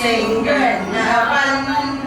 செங்கண்ணவன்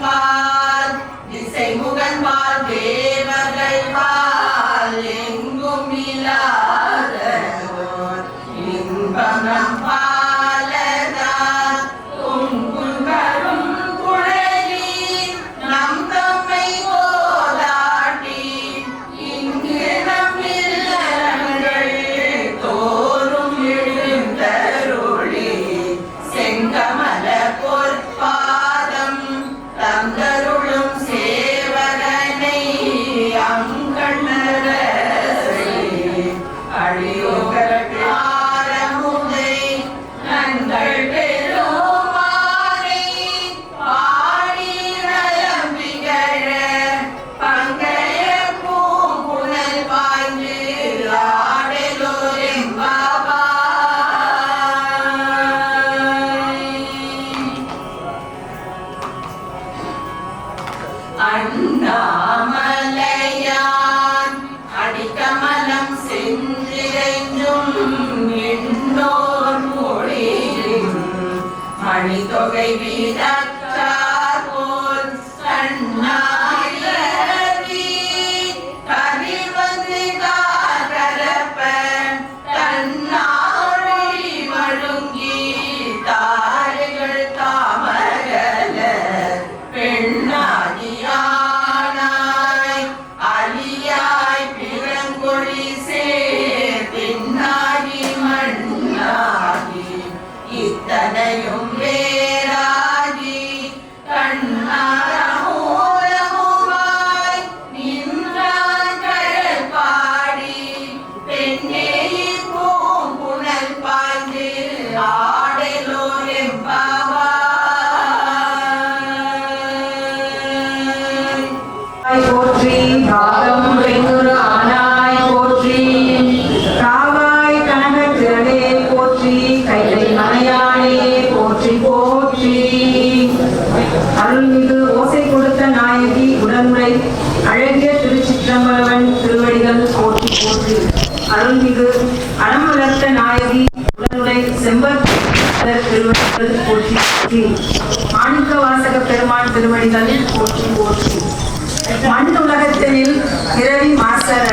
போற்றி. அருள்மிகு ஓசை கொடுத்த நாயகி உடன்முறை அழகிய திருச்சிற்றம்பலவன் திருவடிகள் போற்றி போற்றி. அருள்மிகு அறம் வளர்த்த நாயகி உடனுடை செம்பர் திருவடிகள் போற்றி போற்றி. மாணிக்க வாசக பெருமான் திருவடிகள் போற்றி போற்றி. மண் உலகத்தில் பிறவி மாசர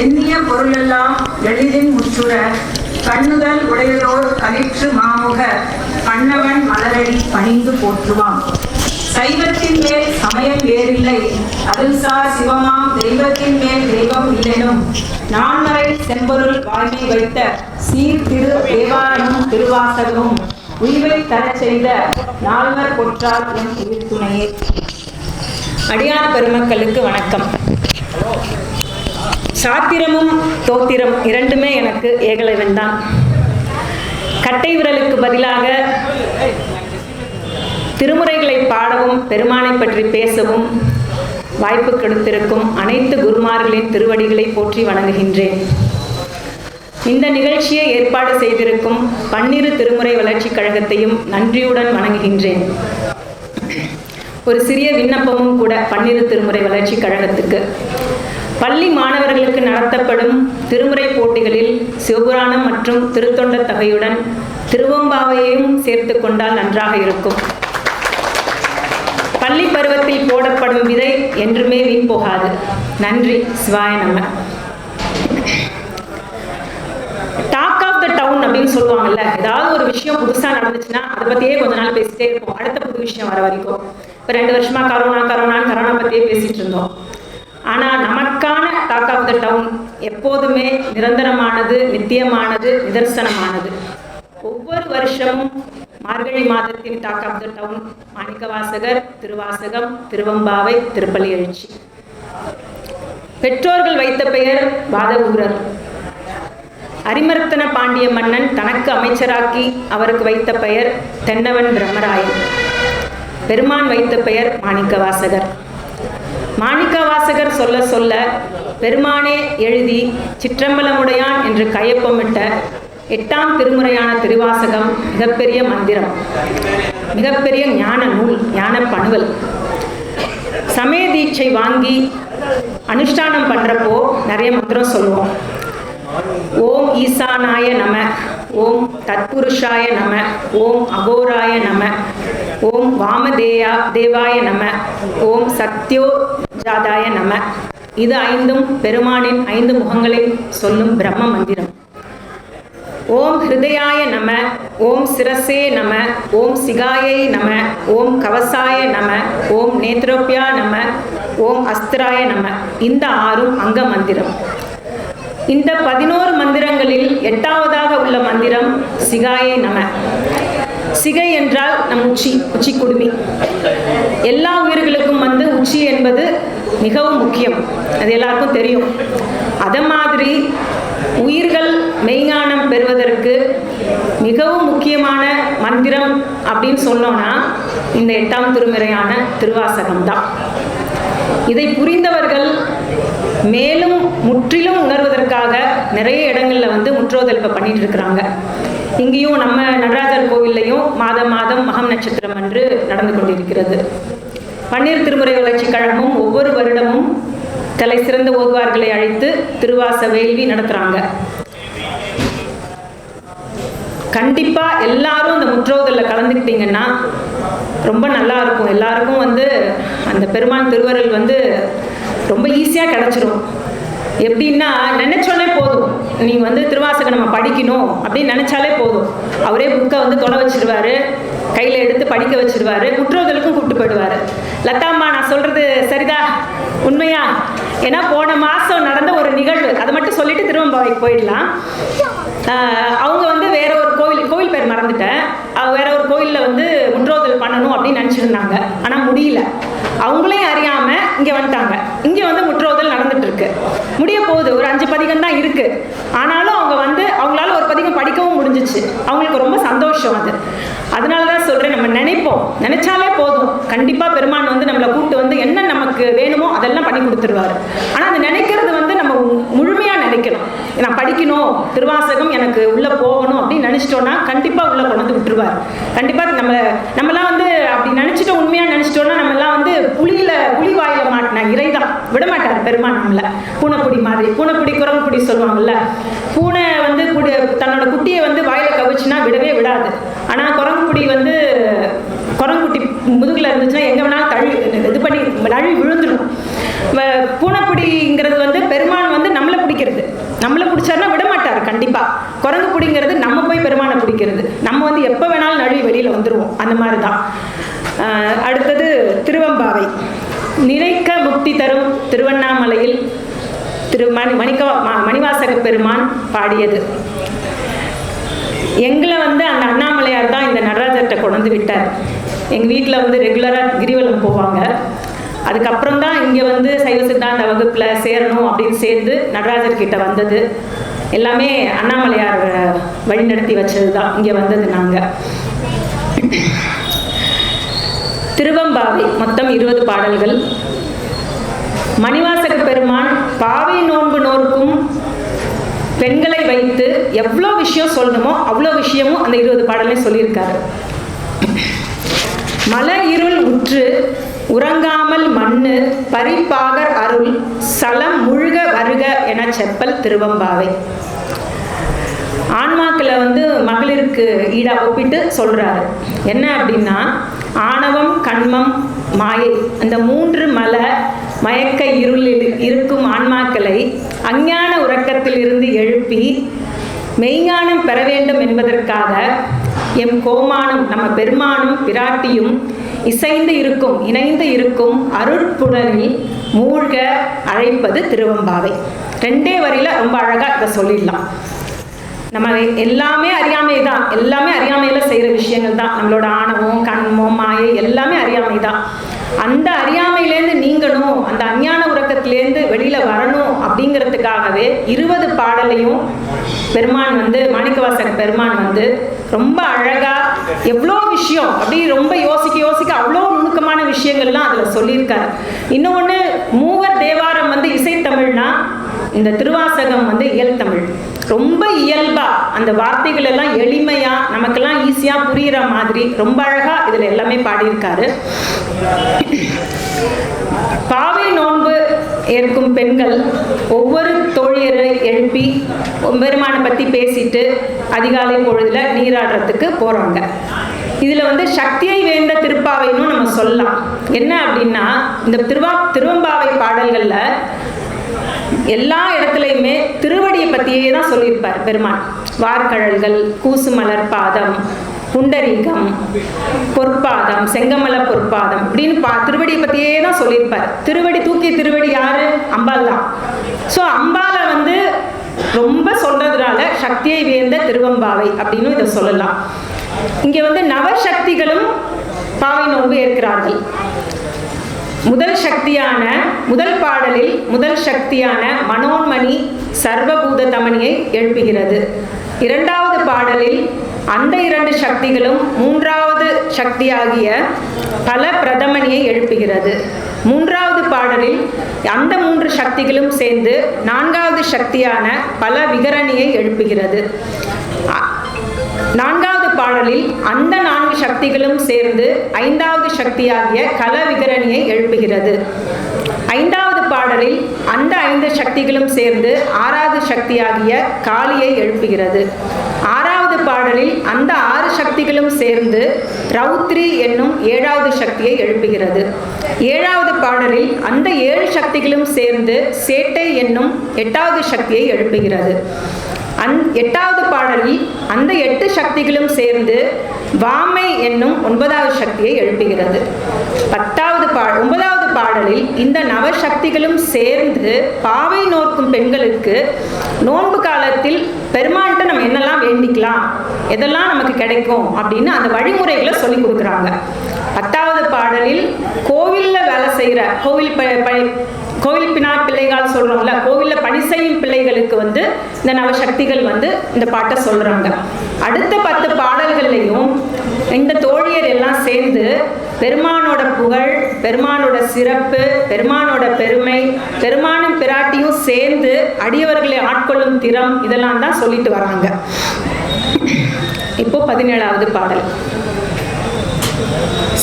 எண்ணிய பொருளெல்லாம் எளிதின் முற்றுற கண்ணுதல் உடையதோர் கலிற்று மாமுக கண்ணவன் மலரடி பணிந்து போற்றுவான். சைவத்தின் மேல் சமயம் வேறில்லை அதில்சார் சிவமாம் தெய்வத்தின் மேல் தெய்வம் இல்லைனும். நான்மறை செம்பொருள் வாங்கி வைத்த சீர் திரு தேவாரமும் திருவாசகமும் உயிரை தரச் செய்த நால்வர் பொற்றால் என் உயிர் துணையே அடியார் பெருமக்களுக்கு வணக்கம். சாத்திரமும் தோத்திரம் இரண்டுமே எனக்கு ஏகலைவன் தான். கட்டை விரலுக்கு பதிலாக திருமுறைகளை பாடவும் பெருமானை பற்றி பேசவும் வாய்ப்பு கொடுத்திருக்கும் அனைத்து குருமார்களின் திருவடிகளை போற்றி வணங்குகின்றேன். இந்த நிகழ்ச்சியை ஏற்பாடு செய்திருக்கும் பன்னிரு திருமுறை வளர்ச்சிக் கழகத்தையும் நன்றியுடன் வணங்குகின்றேன். ஒரு சிறிய விண்ணப்பமும் கூட பன்னிரு திருமுறை வளர்ச்சி கழகத்துக்கு. பள்ளி மாணவர்களுக்கு நடத்தப்படும் திருமுறை போட்டிகளில் சிவபுராணம் மற்றும் திருத்தொண்ட தகையுடன் திருவம்பாவையையும் சேர்த்து கொண்டால் நன்றாக இருக்கும். பள்ளி பருவத்தில் போடப்படும் விதை என்றுமே வீண் போகாது. நன்றி. சிவாய நம்ம டாக் ஆஃப் த டவுன் அப்படின்னு சொல்லுவாங்கல்ல. ஏதாவது ஒரு விஷயம் புதுசாக நடந்துச்சுன்னா அதை பற்றியே கொஞ்ச நாள் பேசிட்டே இருப்போம். அடுத்த புது விஷயம் வர வரைக்கும். இப்போ ரெண்டு வருஷமா கரோனா கரோனான்னு கரோனா பற்றியே பேசிட்டு இருந்தோம். ஆனால் நமக்கான டாக் ஆஃப் த டவுன் எப்போதுமே நிரந்தரமானது நித்தியமானது நிதர்சனமானது. ஒவ்வொரு வருஷமும் மார்கழி மாதத்தின் talk of the town Manikkavasagar Thiruvasagam Thiruvempavai Thiruppalli Ezhuchi. பெற்றோர்கள் வைத்த பெயர் பாதகூரர் அரிமர்த்தன பாண்டிய மன்னன் தனக்கு அமைச்சராக்கி அவருக்கு வைத்த பெயர் தென்னவன் பிரம்மராயன். பெருமான் வைத்த பெயர் மாணிக்கவாசகர். மாணிக்கவாசகர் சொல்ல சொல்ல பெருமானே எழுதி சிற்றம்பலமுடையான் என்று கையொப்பமிட்ட எட்டாம் திருமுறையான திருவாசகம் மிகப்பெரிய மந்திரம் மிகப்பெரிய ஞான நூல் ஞான பணுவல். சமய தீட்சை வாங்கி அனுஷ்டானம் பண்ணுறப்போ நிறைய மந்திரம் சொல்லுவோம். ஓம் ஈசானாய நம ஓம் தத்புருஷாய நம ஓம் அகோராய நம ஓம் வாமதேயா தேவாய நம ஓம் சத்யோ ஜாதாய நம. இது ஐந்தும் பெருமானின் ஐந்து முகங்களை சொல்லும் பிரம்ம மந்திரம். ஓம் ஹிருதயாய நம ஓம் சிரசே நம ஓம் சிகாயை நம ஓம் கவசாய நம ஓம் நேத்ரோப்யா நம ஓம் அஸ்திராய நம. இந்த ஆறும் அங்க மந்திரம். இந்த பதினோரு மந்திரங்களில் எட்டாவதாக உள்ள மந்திரம் சிகாயை நம. சிகை என்றால் நம் உச்சி உச்சி குடுமி. எல்லா உயிர்களுக்கும் வந்து உச்சி என்பது மிகவும் முக்கியம். அது எல்லாருக்கும் தெரியும். அதை மாதிரி உயிர்கள் மெய்ஞானம் பெறுவதற்கு மிகவும் முக்கியமான மந்திரம் அப்படின்னு சொன்னோன்னா இந்த எட்டாம் திருமுறையான திருவாசகம் தான் இதை புரிந்தவர்கள் மேலும் முற்றிலும் உணர்வதற்காக நிறைய இடங்கள்ல வந்து முற்றோதல் இப்போ பண்ணிட்டு இருக்கிறாங்க இங்கேயும் நம்ம நடராஜர் கோவில்லையும் மாதம் மாதம் மகம் நட்சத்திரம் அன்று நடந்து கொண்டிருக்கிறது. பன்னீர் திருமுறை வளர்ச்சி கழகமும் ஒவ்வொரு வருடமும் தலை சிறந்த ஓதுவார்களை அழைத்து திருவாச வேள்வி நடத்துகிறாங்க கண்டிப்பா எல்லாரும் இந்த முற்றோதல்ல கலந்துக்கிட்டீங்கன்னா ரொம்ப நல்லா இருக்கும். எல்லாருக்கும் வந்து அந்த பெருமான் திருவருள் வந்து ரொம்ப ஈஸியாக கிடச்சிரும். எப்படின்னா நினைச்சோன்னே போதும். நீங்கள் வந்து திருவாசகம் நம்ம படிக்கணும் அப்படின்னு நினச்சாலே போதும். அவரே புக்கை வந்து தொலை வச்சிருவாரு. கையில் எடுத்து படிக்க வச்சிருவாரு. முற்றோதலுக்கும் கூப்பிட்டு போயிடுவாரு. லதாம்மா நான் சொல்கிறது சரிதா? உண்மையா? ஏன்னா போன மாதம் நடந்த ஒரு நிகழ்வு. அதை மட்டும் சொல்லிட்டு திரும்ப போயிடலாம். அவங்க வந்து வேற ஒரு கோவில் கோவில் பேர் மறந்துட்டேன். வேற ஒரு கோயிலில் வந்து முற்றோதல் பண்ணணும் அப்படின்னு நினச்சிருந்தாங்க. ஆனால் முடியல. அவங்களையும் அறியாம இங்க வந்துட்டாங்க. இங்க வந்து முற்றோதல் நடந்துட்டு இருக்கு. முடிய போகுது. ஒரு அஞ்சு பதிகம் தான் இருக்கு. ஆனாலும் அவங்க வந்து அவங்களால ஒரு பதிகம் படிக்கவும் முடிஞ்சிச்சு. அவங்களுக்கு ரொம்ப சந்தோஷம் அது. அதனால தான் சொல்றேன் நம்ம நினைப்போம். நினைச்சாலே போதும். கண்டிப்பா பெருமான் வந்து நம்மளை கூப்பிட்டு வந்து என்ன நமக்கு வேணுமோ அதெல்லாம் பண்ணி கொடுத்துருவாரு. ஆனா அது நினைக்கிறது வந்து முழுமையாக நினைக்கணும். நான் படிக்கணும். திருவாசகம் எனக்கு உள்ளே போகணும். அப்படின்னு நினச்சிட்டோன்னா கண்டிப்பாக உள்ளே கொண்டு வந்து விட்டுருவார். கண்டிப்பாக நம்ம நம்மலாம் வந்து அப்படி நினச்சிட்டோம் உண்மையாக நினச்சிட்டோன்னா நம்மலாம் வந்து புளியில் புலி வாயில் மாட்டின இறைதான். விட மாட்டார் பெருமான் நம்மள. பூனைக்குடி மாதிரி. பூனைக்குடி குரங்குக்குடி சொல்லுவாங்கல்ல. பூனை வந்து தன்னோட குட்டியை வந்து வாயில கவிச்சுன்னா விடவே விடாது. ஆனால் குரங்குக்குடி வந்து குரங்குட்டி முதுகில் இருந்துச்சுன்னா எங்கே வேணாலும் தள்ளி இது பண்ணி நழுவி விழுந்துடும் வ- பூனைப்பிடிங்கிறது வந்து பெருமாள் நம்மளை பிடிச்சாருன்னா விட மாட்டார் கண்டிப்பாக குரங்கு பிடிங்கிறது நம்ம போய் பெருமானை பிடிக்கிறது. நம்ம வந்து எப்போ வேணாலும் நழுவி வெளியில் வந்துடுவோம் அந்த மாதிரி தான் அடுத்தது திருவம்பாவை. நினைக்க முக்தி தரும் திருவண்ணாமலையில் திரு மணி மணிக்க மணிவாசக பெருமான் பாடியது. எங்களை வந்து அந்த அண்ணாமலையார் தான் இந்த நடராஜர்கிட்ட கொண்டு வந்து விட்டார். எங்கள் வீட்டில் வந்து ரெகுலராக கிரிவலம் போவாங்க. அதுக்கப்புறம் தான் இங்கே வந்து சைவ சித்தாந்த வகுப்பில் சேரணும் அப்படின்னு சேர்ந்து நடராஜர் கிட்ட வந்தது. எல்லாமே அண்ணாமலையார் வழிநடத்தி வச்சது தான் இங்கே வந்தது நாங்கள் திருவம்பாவை மொத்தம் இருபது பாடல்கள். மணிவாசக பெருமான் பாவை நோன்பு நோர்க்கும் பெண்களை வைத்து எவ்வளோ விஷயம் சொல்லணுமோ அவ்வளோ விஷயமும் அந்த இருபது பாடலையும் சொல்லியிருக்காரு. மலை இருள் உற்று உறங்காமல் மண்ணு பரிப்பாகர் அருள் சலம் முழுக வருக என செப்பல் திருவம்பாவை. ஆன்மாக்களை வந்து மகளிருக்கு ஈடா ஒப்பிட்டு சொல்கிறாரு என்ன அப்படின்னா ஆணவம் கண்மம் மாயை அந்த மூன்று மலை மயக்க இருளில் இருக்கும் ஆன்மாக்களை அஞ்ஞான உறக்கத்தில் இருந்து எழுப்பி மெய்ஞானம் பெற வேண்டும் என்பதற்காக எம் கோமானும் நம்ம பெருமானும் பிராட்டியும் இசைந்து இருக்கும் இணைந்து இருக்கும் அருட்புணரில் மூழ்க அழைப்பது திருவம்பாவை. ரெண்டே வரியில் ரொம்ப அழகாக இதை சொல்லிடலாம். நம்ம எல்லாமே அறியாமை தான். எல்லாமே அறியாமையில் செய்கிற விஷயங்கள் தான். நம்மளோட ஆணவம் கண்மம் மாயை எல்லாமே அறியாமை தான். அந்த அறியாமையிலேருந்து நீங்கணும் அந்த அஞ்ஞான உறக்கத்திலேருந்து வெளியில் வரணும் அப்படிங்கிறதுக்காகவே இருபது பாடலையும் பெருமான் வந்து மாணிக்கவாசக பெருமான் வந்து ரொம்ப அழகாக எவ்வளோ விஷயம் அப்படி ரொம்ப யோசிக்க யோசிக்க அவ்வளோ நுணுக்கமான விஷயங்கள்லாம் அதில் சொல்லியிருக்காரு. இன்னொன்று மூவர் தேவாரம் வந்து இசைத்தமிழ்னா இந்த திருவாசகம் வந்து இயல் தமிழ். ரொம்ப இயல்பா அந்த வார்த்தைகள் எல்லாம் எளிமையா நமக்கெல்லாம் ஈஸியா புரியுற மாதிரி ரொம்ப அழகா இதுல எல்லாமே பாடியிருக்காரு. பாவை நோன்பு ஏற்கும் பெண்கள் ஒவ்வொரு தோழியரை எழுப்பி பெருமானை பற்றி பேசிட்டு அதிகாலை பொழுதுல நீராடுறதுக்கு போகிறாங்க இதில் வந்து சக்தியை வேந்த திருப்பாவைன்னு நம்ம சொல்லலாம். என்ன அப்படின்னா இந்த திருவா திருவம்பாவை பாடல்களில் எல்லா இடத்துலையுமே திருவடியை பற்றியே தான் சொல்லியிருப்பார் பெருமான். வார்கழல்கள் கூசுமலர் பாதம் புண்டரீகம் பொற்பாதம் செங்கமல பொற்பாதம் அப்படின்னு பா திருவடியை பற்றியே தான் சொல்லியிருப்பார். திருவடி தூக்கிய திருவடி யாரு? அம்பாள் தான். ஸோ அம்பாலை வந்து ரொம்ப சொல்றதுனால சக்தியை வேந்த திருவம்பாவை அப்படின்னு இதை சொல்லலாம். இங்கே வந்து நவசக்திகளும் பாவை நோன்பு ஏற்கிறார்கள். முதல் சக்தியான முதல் பாடலில் முதல் சக்தியான மனோன்மணி சர்வபூத தமணியை எழுப்புகிறது. இரண்டாவது பாடலில் அந்த இரண்டு சக்திகளும் மூன்றாவது சக்தியாகிய பல பிரதமனியை எழுப்புகிறது. மூன்றாவது பாடலில் அந்த மூன்று சக்திகளும் சேர்ந்து நான்காவது சக்தியான பல விகரணியை எழுப்புகிறது. நான்காவது பாடலில் அந்த நான்கு சக்திகளும் சேர்ந்து ஐந்தாவது சக்தியாகிய கல விகரணியை எழுப்புகிறது. ஐந்தாவது பாடலில் அந்த ஐந்து சக்திகளும் சேர்ந்து ஆறாவது சக்தியாகிய காளியை எழுப்புகிறது. ஆறாவது பாடலில் அந்த ஆறு சக்திகளும் சேர்ந்து ரௌத்ரி என்னும் ஏழாவது சக்தியை எழுப்புகிறது. ஏழாவது பாடலில் அந்த ஏழு சக்திகளும் சேர்ந்து சேட்டை என்னும் எட்டாவது சக்தியை எழுப்புகிறது. அந் எட்டாவது பாடலில் அந்த எட்டு சக்திகளும் சேர்ந்து வாமை என்னும் ஒன்பதாவது சக்தியை எழுப்புகிறது. பத்தாவது பா ஒன்பதாவது பாடலில் இந்த நவ சக்திகளும் சேர்ந்து பாவை நோக்கும் பெண்களுக்கு நோன்பு காலத்தில் பெருமான்கிட்ட நம்ம என்னெல்லாம் வேண்டிக்கலாம் எதெல்லாம் நமக்கு கிடைக்கும் அப்படின்னு அந்த வழிமுறைகளை சொல்லி கொடுக்குறாங்க. பத்தாவது பாடலில் கோவிலில் வேலை செய்கிற கோவில் ப ப- கோவில் பினா பிள்ளைகள் சொல்கிறோம்ல கோவிலில் பணி செய்யும் பிள்ளைகளுக்கு வந்து இந்த நவசக்திகள் வந்து இந்த பாட்டை சொல்கிறாங்க அடுத்த பத்து பாடல்கள்லையும் இந்த தோழியர் எல்லாம் சேர்ந்து பெருமானோட புகழ் பெருமானோட சிறப்பு பெருமானோட பெருமை பெருமானும் பிராட்டியும் சேர்ந்து அடியவர்களை ஆட்கொள்ளும் திறம் இதெல்லாம் தான் சொல்லிட்டு வராங்க. இப்போ பதினேழாவது பாடல்.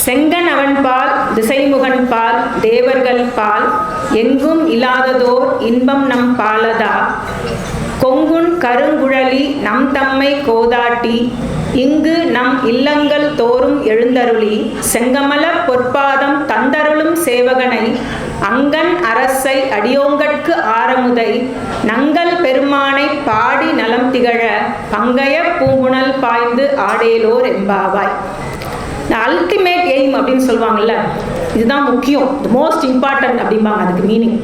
செங்கன் அவன் பால் திசைமுகன் பால் தேவர்கள் பால் எங்கும் இல்லாததோர் இன்பம் நம் பாலதா. கொங்குன் கருங்குழலி நம் தம்மை கோதாட்டி இங்கு நம் இல்லங்கள் தோறும் எழுந்தருளி செங்கமல பொற்பாதம் தந்தருளும் சேவகனை அங்கன் அரசை அடியோங்கட்கு ஆரமுதை நங்கள் பெருமானை பாடி நலம் திகழ பங்கய பூங்குணல் பாய்ந்து ஆடேலோர் எம்பாவாய் இந்த அல்டிமேட் எய்ம் அப்படின்னு சொல்லுவாங்கல்ல இதுதான் முக்கியம். மோஸ்ட் இம்பார்ட்டன்ட் அப்படிம்பாங்க அதுக்கு மீனிங்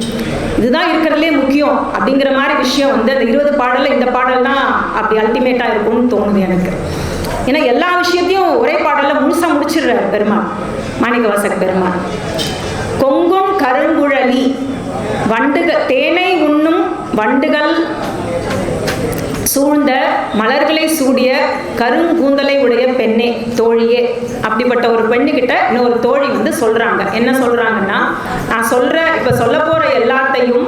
இதுதான் இருக்கிறதுலே முக்கியம் அப்படிங்கிற மாதிரி விஷயம் வந்து அந்த இருபது பாடலில் இந்த பாடல் தான் அப்படி அல்டிமேட்டாக இருக்கும்னு தோணுது எனக்கு. ஏன்னா எல்லா விஷயத்தையும் ஒரே பாடலில் முழுசாக முடிச்சிடுறார் பெருமாள் மாணிக்கவாசக பெருமாள். கொங்கும் கருங்குழலி வண்டுகள் தேனை உண்ணும் வண்டுகள் சூழ்ந்த மலர்களை சூடிய கருங்கூந்தலை உடைய பெண்ணே தோழியே. அப்படிப்பட்ட ஒரு பெண்ணுக்கிட்ட இன்னொரு தோழி வந்து சொல்கிறாங்க என்ன சொல்கிறாங்கன்னா நான் சொல்கிற இப்போ சொல்ல போகிற எல்லாத்தையும்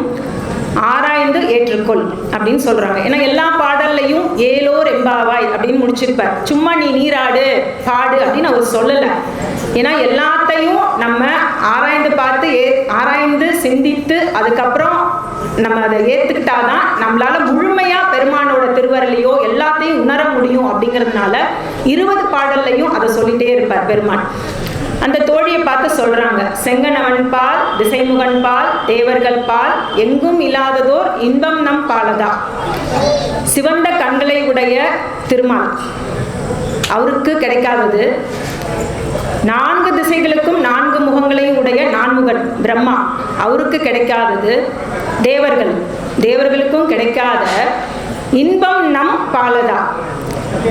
ஆராய்ந்து ஏற்றுக்கொள் அப்படின்னு சொல்கிறாங்க ஏன்னா எல்லா பாடல்லையும் ஏலோர் எம்பாவாய் அப்படின்னு முடிச்சிருப்பார். சும்மா நீ நீராடு பாடு அப்படின்னு அவர் சொல்லலை. ஏன்னா எல்லாத்தையும் நம்ம ஆராய்ந்து பார்த்து ஏ ஆராய்ந்து சிந்தித்து அதுக்கப்புறம் நம்ம அதை ஏற்றுக்கிட்டாதான் நம்மளால முழுமையா பெருமானோட திருவரலையோ எல்லாத்தையும் உணர முடியும் அப்படிங்கிறதுனால இருபது பாடல்லையும் அதை சொல்லிட்டே இருப்பார் பெருமான். அந்த தோழியை பார்த்து சொல்றாங்க செங்கனவன் பால் திசைமுகன் பால் தேவர்கள் பால் எங்கும் இல்லாததோர் இன்பம் நம் பாலதா. சிவந்த கண்களை உடைய திருமால் அவருக்கு கிடைக்காதது நான்கு திசைகளுக்கும் நான்கு முகங்களையும் உடைய நான்முகன் பிரம்மா. அவருக்கு கிடைக்காதது தேவர்கள். தேவர்களுக்கும் கிடைக்காத இன்பம் நம் பாலதா.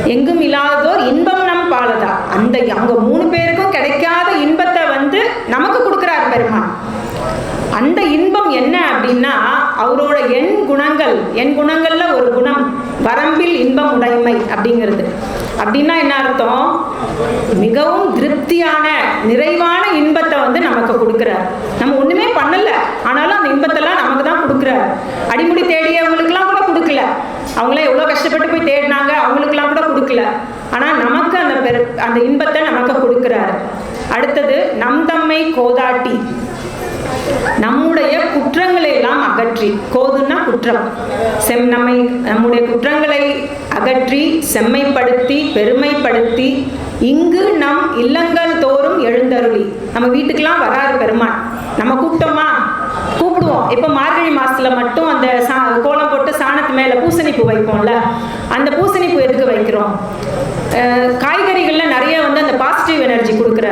எங்கும் இல்லாததோர் இன்பம் நம் பாலதா. அந்த அவங்க மூணு பேருக்கும் கிடைக்காத இன்பத்தை வந்து நமக்கு கொடுக்குறார் பெருமான். அந்த இன்பம் என்ன அப்படின்னா அவரோட எண் குணங்கள் என் குணங்களில் ஒரு குணம் வரம்பில் இன்பம் உடைமை அப்படிங்கிறது. அப்படின்னா என்ன அர்த்தம்? மிகவும் திருப்தியான நிறைவான இன்பத்தை வந்து நமக்கு கொடுக்குறார். நம்ம ஒன்றுமே பண்ணல ஆனாலும் அந்த இன்பத்தெல்லாம் நமக்கு தான் கொடுக்குறார். அடிமுடி தேடியவங்களுக்கெல்லாம் கூட கொடுக்கல. அவங்களாம் எவ்வளோ கஷ்டப்பட்டு போய் தேடினாங்க அவங்களுக்கெல்லாம் கூட கொடுக்கல. ஆனால் நமக்கு அந்த பெரு அந்த இன்பத்தை நமக்கு கொடுக்குறாரு. அடுத்தது நம் தம்மை கோதாட்டி. நம்முடைய குற்றங்களை எல்லாம் அகற்றி கோதுன்னா குற்றம். செம் நம்மை நம்முடைய குற்றங்களை அகற்றி செம்மைப்படுத்தி பெருமைப்படுத்தி இங்கு நம் இல்லங்கள் தோறும் எழுந்தருளி. நம்ம வீட்டுக்கெல்லாம் வராரு பெருமான் நம்ம கூப்பிட்டோமா? கூப்பிடுவோம். இப்போ மார்கழி மாசத்துல மட்டும் அந்த சா கோலம் போட்டு சாணத்து மேலே பூசணிப்பூ வைப்போம்ல அந்த பூசணிப்பூ எதுக்கு வைக்கிறோம்? காய்கறிகளில் நிறைய வந்து அந்த பாசிட்டிவ் எனர்ஜி கொடுக்குற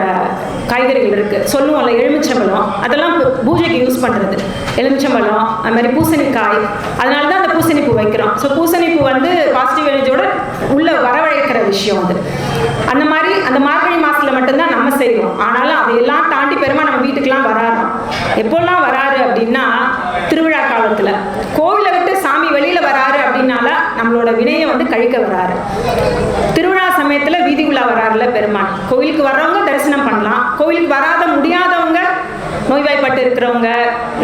காய்கறிகள் இருக்கு. சொல்லுவோம்ல எலுமிச்சம்பழம். அதெல்லாம் பூ- பூஜைக்கு யூஸ் பண்றது. எலுமிச்சம்பழம் அது மாதிரி பூசணிக்காய். அதனால தான் அந்த பூசணி பூ வைக்கிறோம். ஸோ பூசணி பூ வந்து பாசிட்டிவ் எனர்ஜியோட உள்ள வரவழைக்கிற விஷயம் அது. அந்த மாதிரி அந்த மார்கழி மாசத்துல மட்டும்தான் நம்ம செய்வோம். ஆனாலும் அதையெல்லாம் தாண்டி பெருமா நம்ம வீட்டுக்கெலாம் வராராம் எப்போல்லாம் வராரு அப்படின்னா திருவிழா காலத்துல. கோவிலை விட்டு சாமி வெளியில வராரு அப்படின்னால நம்மளோட வினையை வந்து கழிக்க வராரு. திருவிழா சமயத்தில் வீதி உலா வராருல பெருமான் கோவிலுக்கு வர்றவங்க தரிசனம் பண்ணலாம். கோவிலுக்கு வராத முடியாதவங்க நோய்வாய்ப்பட்டு இருக்கிறவங்க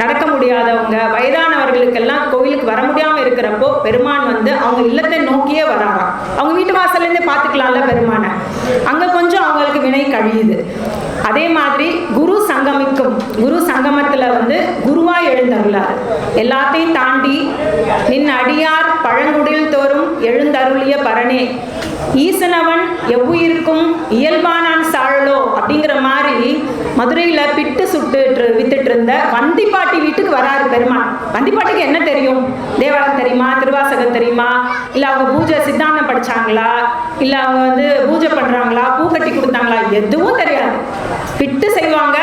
நடக்க முடியாதவங்க வயதானவர்களுக்கெல்லாம் கோவிலுக்கு வர முடியாம இருக்கிறப்போ பெருமான் வந்து அவங்க இல்லத்தை நோக்கியே வராராம். அவங்க வீட்டு வாசல்ல இருந்தே பார்த்துக்கலாம்ல பெருமானை. அங்க கொஞ்சம் அவங்களுக்கு வினை கழியுது. அதே மாதிரி குரு சங்கமிக்கும் குரு சங்கமத்துல வந்து குருவா எழுந்தருளார். எல்லாத்தையும் தாண்டி நின் அடியார் பழங்குடில் தோறும் எழுந்தருளிய பரணே ஈசனவன் எவ்வுயிருக்கும் இயல்பானான் சாழலோ அப்படிங்கிற மாதிரி மதுரையில பிட்டு சுட்டு வித்துட்டு இருந்த வந்திப்பாட்டி வீட்டுக்கு வராரு பெருமாள். வந்திப்பாட்டிக்கு என்ன தெரியும்? தேவாரம் தெரியுமா? திருவாசகம் தெரியுமா? இல்லை அவங்க பூஜை சித்தாந்தம் படித்தாங்களா இல்லை அவங்க வந்து பூஜை பண்றாங்களா? பூ கட்டி கொடுத்தாங்களா? எதுவும் தெரியாது. பிட்டு செய்வாங்க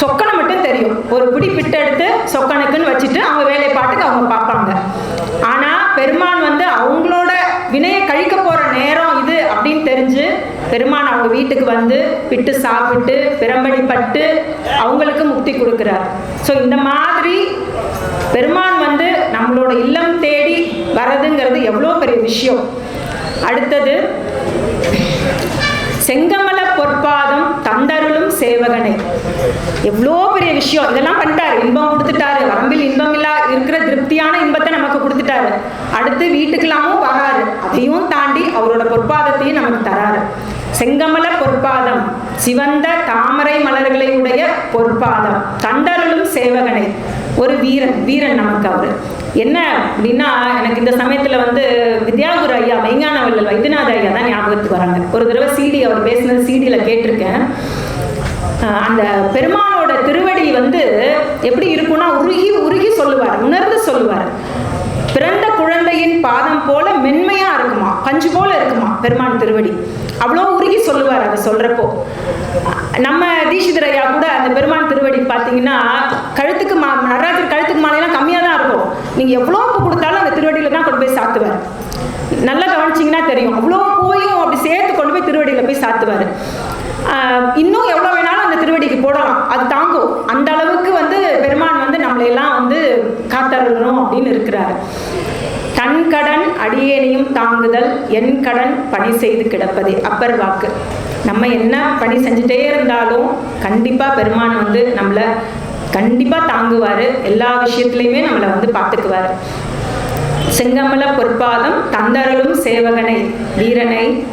சொக்கனை மட்டும் தெரியும். ஒரு பிடி பிட்டு எடுத்து சொக்கனுக்குன்னு வச்சுட்டு அவங்க வேலை பாட்டுக்கு அவங்க பார்ப்பாங்க. ஆனா பெருமான் வந்து அவங்களோட வினையை கழிக்க போகிற நேரம் இது அப்படின்னு தெரிஞ்சு பெருமான் அவங்க வீட்டுக்கு வந்து விட்டு சாப்பிட்டு பிரம்படிப்பட்டு அவங்களுக்கு முக்தி கொடுக்குறார். ஸோ இந்த மாதிரி பெருமான் வந்து நம்மளோட இல்லம் தேடி வர்றதுங்கிறது எவ்வளோ பெரிய விஷயம். அடுத்தது செங்கமல பொற்பாதம் தந்தருளும் சேவகனை. எவ்வளோ பெரிய விஷயம். இதெல்லாம் பண்ணிட்டார். இன்பம் கொடுத்துட்டார். இன்பம் இல்லா இருக்கிற திருப்தியான இன்பத்தை நமக்கு கொடுத்துட்டாரு. அடுத்து வீட்டுக்கெல்லாமும் வராரு. அதையும் தாண்டி அவரோட பொற்பாதத்தையும் நமக்கு தராரு. செங்கமல பொற்பாதம் சிவந்த தாமரை மலர்களை உடைய பொற்பாதம் தண்டருளும் சேவகனை ஒரு வீரன் வீரன் நமக்கு அவர். என்ன அப்படின்னா எனக்கு இந்த சமயத்தில் வந்து வித்யாகுரு ஐயா மெய்ஞான வைத்தியநாத ஐயா தான் ஞாபகத்துக்கு வராங்க. ஒரு தடவை சிடி அவர் பேசினது சிடியில கேட்டிருக்கேன். அந்த அந்த பெருமானோட திருவடி வந்து எப்படி இருக்கும்னா உருகி உருகி சொல்லுவார் உணர்ந்து சொல்லுவார். பிறந்த குழந்தையின் பாதம் போல மென்மையா இருக்குமா பஞ்சு போல இருக்குமா பெருமான் திருவடி? அவ்வளோ உருகி சொல்லுவார் அதை சொல்றப்போ. நம்ம தீஷிதர் ஐயா கூட அந்த பெருமான் திருவடி பார்த்தீங்கன்னா கழுத்துக்கு மா நடராஜர் கழுத்துக்கு மாலையெல்லாம் கம்மியாக தான் இருக்கும். நீங்கள் எவ்வளோ பூ கொடுத்தாலும் அந்த திருவடியில தான் கொண்டு போய் சாத்துவார். நல்லா கவனிச்சிங்கன்னா தெரியும். அவ்வளோ பூவையும் அப்படி சேர்த்து கொண்டு போய் திருவடியில் போய் சாத்துவார். ஆஹ் இன்னும் எவ்வளோ வேணாலும் திருவடிக்கு போடலாம். அது தாங்கும். அந்த அளவுக்கு வந்து பெருமான் வந்து நம்மளை எல்லாம் வந்து காத்தருளணும் அப்படின்னு இருக்கிறாரு. தன் கடன் அடியேனையும் தாங்குதல் என் கடன் பணி செய்து கிடப்பதே. அப்பர் வாக்கு. நம்ம என்ன பணி செஞ்சுட்டே இருந்தாலும் கண்டிப்பாக பெருமான் வந்து நம்மளை கண்டிப்பாக தாங்குவார். எல்லா விஷயத்துலையுமே நம்மளை வந்து பார்த்துக்குவார் செங்கமல பொற்பாதம் தந்தருளும் சேவகனை வீரனை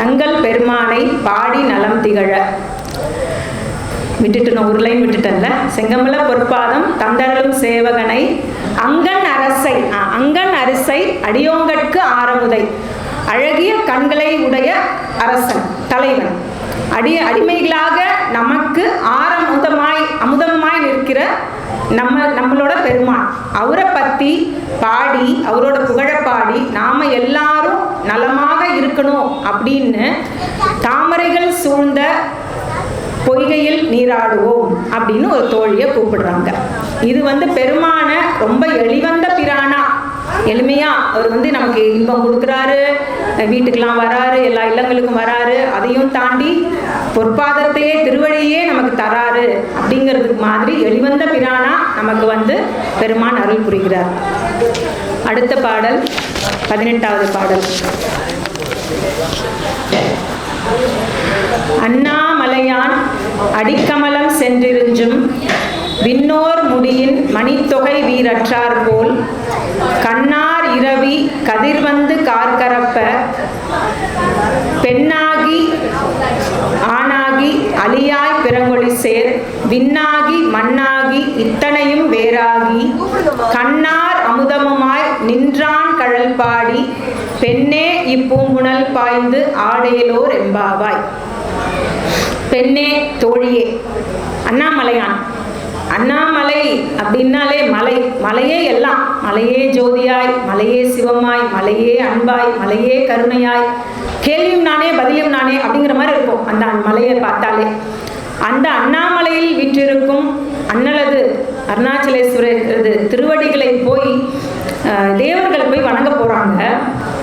நங்கள் பெருமானை பாடி நலம் திகழ. விட்டுட்டு நான் ஒரு லைன் விட்டுட்டேன்ல. செங்கமல பொற்பாதம் தந்தரலும் சேவகனை அங்கன் அரசை அங்கன் அரிசை அடியோங்கட்கு ஆரமுதை அழகிய கண்களை உடைய அரசன் தலைவன். அடி அடிமைகளாக நமக்கு ஆரமுதமாய் அமுதமாய் நிற்கிற நம்ம நம்மளோட பெருமான் அவரை பற்றி பாடி அவரோட புகழ பாடி நாம் எல்லாரும் நலமாக இருக்கணும் அப்படின்னு தாமரைகள் சூழ்ந்த பொய்கையில் நீராடுவோம் அப்படின்னு ஒரு தோழியை கூப்பிடுறாங்க. இது வந்து பெருமான ரொம்ப எளிவந்த பிரானா எளிமையா அவர் வந்து நமக்கு இன்பம் கொடுக்குறாரு வீட்டுக்கெல்லாம் வராரு எல்லா இல்லங்களுக்கும் வராரு. அதையும் தாண்டி பொற்பாதத்தையே திருவழியே நமக்கு தராரு அப்படிங்கிறதுக்கு மாதிரி எளிவந்த பிரானா நமக்கு வந்து பெருமான் அருள் புரிகிறார். அடுத்த பாடல் பதினெட்டாவது பாடல். அண்ணாமலையான் அடிக்கமலம் சென்றிருஞ்சும் விண்ணோர் முடியின் மணித்தொகை வீரற்றார் போல் கண்ணார் இரவி கதிர்வந்து கார்கரப்ப பெண்ணாகி ஆணாகி அலியாய் பிறங்கொழி சேர் விண்ணாகி மண்ணாகி இத்தனையும் வேறாகி கண்ணார் அமுதமுமாய் நின்றான் கழல் பாடி பெண்ணே இப்பூங்குணல் பாய்ந்து ஆடேலோர் எம்பாவாய். பெண்ணே தோழியே அண்ணாமலையான் அண்ணாமலை அப்படின்னாலே மலை மலையே எல்லாம். மலையே ஜோதியாய் மலையே சிவமாய் மலையே அன்பாய் மலையே கருணையாய். கேள்வியும் நானே பதிலும் நானே அப்படிங்கிற மாதிரி இருக்கும். அந்த மலையை பார்த்தாலே. அந்த அண்ணாமலையில் விற்றிருக்கும் அண்ணலது அருணாச்சலேஸ்வரது திருவடிகளை போய் தேவர்கள் போய் வணங்க போகிறாங்க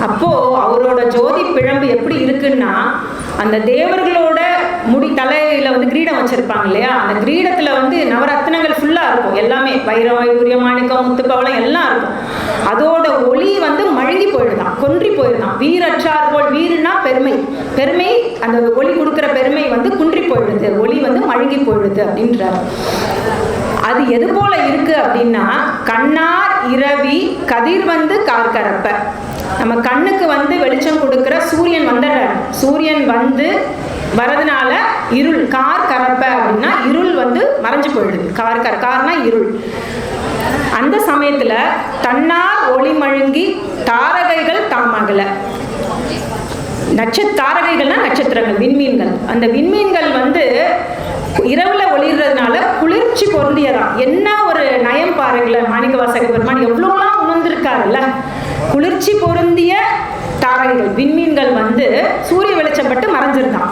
அப்போது அவரோட ஜோதி பிழம்பு எப்படி இருக்குன்னா அந்த தேவர்களோட முடி தலையில் வந்து கிரீடம் வச்சிருப்பாங்க இல்லையா? அந்த கிரீடத்தில் வந்து நவரத்னங்கள் ஃபுல்லாக இருக்கும். எல்லாமே வைரம் வைடூரியம் மாணிக்கம் முத்துப்பவளம் எல்லாம் இருக்கும். அதோட ஒளி வந்து மழுங்கி போயிடுதான் கொன்றி போயிடுதான். வீரற்றார் போல் வீருனா பெருமை. பெருமை அந்த ஒளி கொடுக்குற பெருமை வந்து குன்றி போயிடுது. ஒளி வந்து மழுங்கி போயிடுது அப்படின்றார். அது எது போல இருக்கு அப்படின்னா கண்ணார் இரவி கதிர் வந்து கார்கரப்ப நம்ம கண்ணுக்கு வந்து வெளிச்சம் கொடுக்குற சூரியன் வந்துடுறாரு. சூரியன் வந்து வரதுனால இருள் கார் கரப்ப அப்படின்னா இருள் வந்து மறைஞ்சு போயிடுது. கார் கர கார்னா இருள். அந்த சமயத்துல தன்னார் ஒளி மழுங்கி தாரகைகள் தாமாகல நட்ச தாரகைகள்னா நட்சத்திரங்கள் விண்மீன்கள். அந்த விண்மீன்கள் வந்து இரவுல ஒளிர்றதுனால குளிர்ச்சி பொருந்தியதான் என்ன ஒரு நயம் பாருங்களேன் மாணிக்க வாசக பெருமான். எவ்வளோலாம் உணர்ந்திருக்காருல்ல? குளிர்ச்சி பொருந்திய தாரகைகள் விண்மீன்கள் வந்து சூரிய வெளிச்சம் பட்டு மறைஞ்சிருந்தான்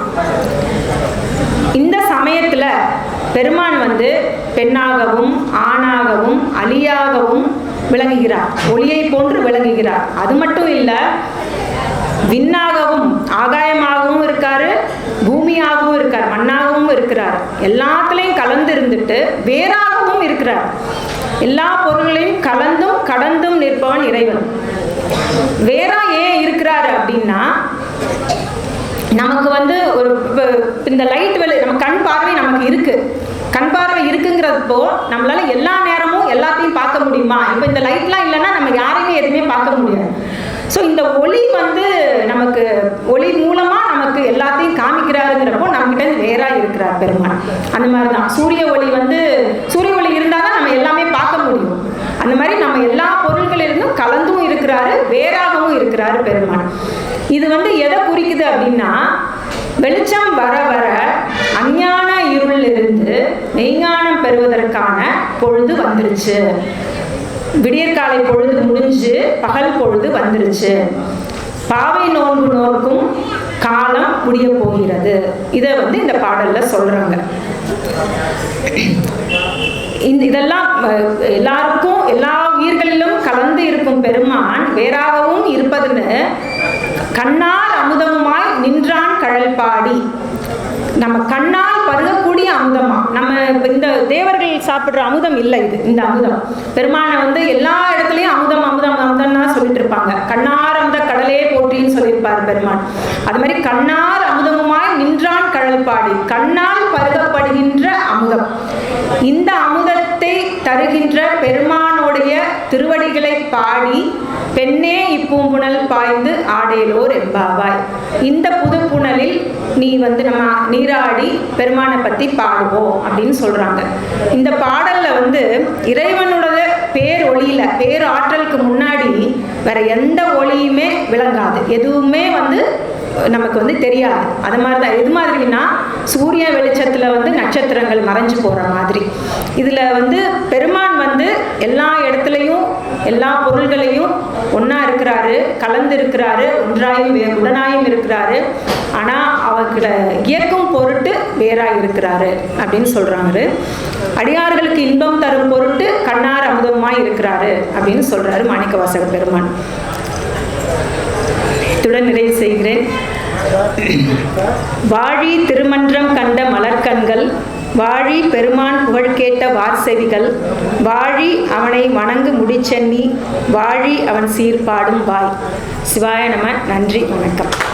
இந்த சமயத்துல பெருமான் வந்து பெண்ணாகவும் ஆணாகவும் அலியாகவும் விளங்குகிறார். ஒளியை போன்று விளங்குகிறார். அது மட்டும் இல்ல விண்ணாகவும் ஆகாயமாகவும் இருக்காரு. பூமியாகவும் இருக்கார் மண்ணாகவும் இருக்கிறார். எல்லாத்துலேயும் கலந்து இருந்துட்டு வேறாகவும் இருக்கிறார். எல்லா பொருள்களையும் கலந்தும் கடந்தும் நிற்பவன் இறைவன். வேறா ஏன் இருக்கிறாரு அப்படின்னா நமக்கு வந்து ஒரு இந்த லைட் வெளி நம்ம கண் பார்வை நமக்கு இருக்கு. கண் பார்வை இருக்குங்கிறப்போ நம்மளால எல்லா நேரமும் எல்லாத்தையும் பார்க்க முடியுமா? இப்போ இந்த லைட்லாம் இல்லைன்னா நம்ம யாரையுமே எதுவுமே பார்க்க முடியாது. ஸோ இந்த ஒளி வந்து நமக்கு ஒளி மூலமா நமக்கு எல்லாத்தையும் காமிக்கிறாருங்கிறப்போ நம்மகிட்ட இருந்து வேறா இருக்கிறார் பெருமாள் அந்த மாதிரி தான் சூரிய ஒளி வந்து சூரிய ஒளி இருந்தால் தான் நம்ம எல்லாமே பார்க்க முடியும். அந்த மாதிரி நம்ம எல்லா பொருள்களிலிருந்தும் கலந்தும் இருக்கிறாரு வேறாகவும் இருக்கிறாரு பெருமாள் இது வந்து எதை குறிக்குது அப்படின்னா வெளிச்சம் வர வர அஞ்ஞான இருளில் இருந்து மெய்ஞானம் பெறுவதற்கான பொழுது வந்துருச்சு. விடியற்காலை பொழுது முடிஞ்சு பகல் பொழுது வந்துருச்சு. பாவை நோன்பு நோக்கும் காலம் முடிய போகிறது. இதை வந்து இந்த பாடல்ல சொல்றாங்க. இந்த இதெல்லாம் எல்லாருக்கும் எல்லா உயிர்களிலும் கலந்து இருக்கும் பெருமான் வேறாகவும் இருப்பதுன்னு கண்ணால் அமுதமுமாய் நின்றான் கழல் பாடி. நம்ம கண்ணால் பருகக்கூடிய அமுதமா? நம்ம இந்த தேவர்கள் சாப்பிட்ற அமுதம் இல்லை இது இந்த அமுதம். பெருமானை வந்து எல்லா இடத்துலையும் அமுதம் அமுதம் அமுதம் தான் சொல்லிட்டு இருப்பாங்க கண்ணார் அமுத கடலே போற்றின்னு சொல்லியிருப்பார் பெருமான். அது மாதிரி கண்ணார் அமுதமுமாய் நின்றான் கடல்பாடி கண்ணால் பருகப்படுகின்ற அமுதம். இந்த அமுதத்தை தருகின்ற பெருமானுடைய திருவடிகளை பாடி பெண்ணே இப்பூம்புணல் பாய்ந்து ஆடேலோர் எம்பாவாய் இந்த புதுப்புணலில் நீ வந்து நம்ம நீராடி பெருமானை பற்றி பாடுவோம் அப்படின்னு சொல்கிறாங்க இந்த பாடலில் வந்து இறைவனோட பேர் ஒளியில் பேர் ஆற்றலுக்கு முன்னாடி வேற எந்த ஒளியுமே விளங்காது. எதுவுமே வந்து நமக்கு வந்து தெரியாது. அது மாதிரி தான் எது மாதிரினா சூரிய வெளிச்சத்தில் வந்து நட்சத்திரங்கள் மறைஞ்சு போகிற மாதிரி. இதில் வந்து பெருமான் வந்து எல்லா இடத்துலையும் எல்லா பொருள்களையும் ஒன்றா இருக்கிறாரு கலந்து இருக்கிறாரு ஒன்றாயும் உடனாயும் இருக்கிறாரு. ஆனால் அவர்கிட்ட இயக்கும் பொருட்டு வேறாக இருக்கிறாரு அப்படின்னு சொல்கிறாரு அடியார்களுக்கு இன்பம் தரும் பொருட்டு கண்ணார் அமுதமாக இருக்கிறாரு அப்படின்னு சொல்கிறாரு மாணிக்கவாசக பெருமான். இத்துடன் நிறைவு செய்கிறேன். வாழி திருமன்றம் கண்ட மலர்க்கண்கள் வாழி பெருமான் புகழ் கேட்ட வார்செவிகள் வாழி அவனை வணங்கு முடிச்சென்னி வாழி அவன் சீர்பாடும் வாய். சிவாய நம நன்றி வணக்கம்.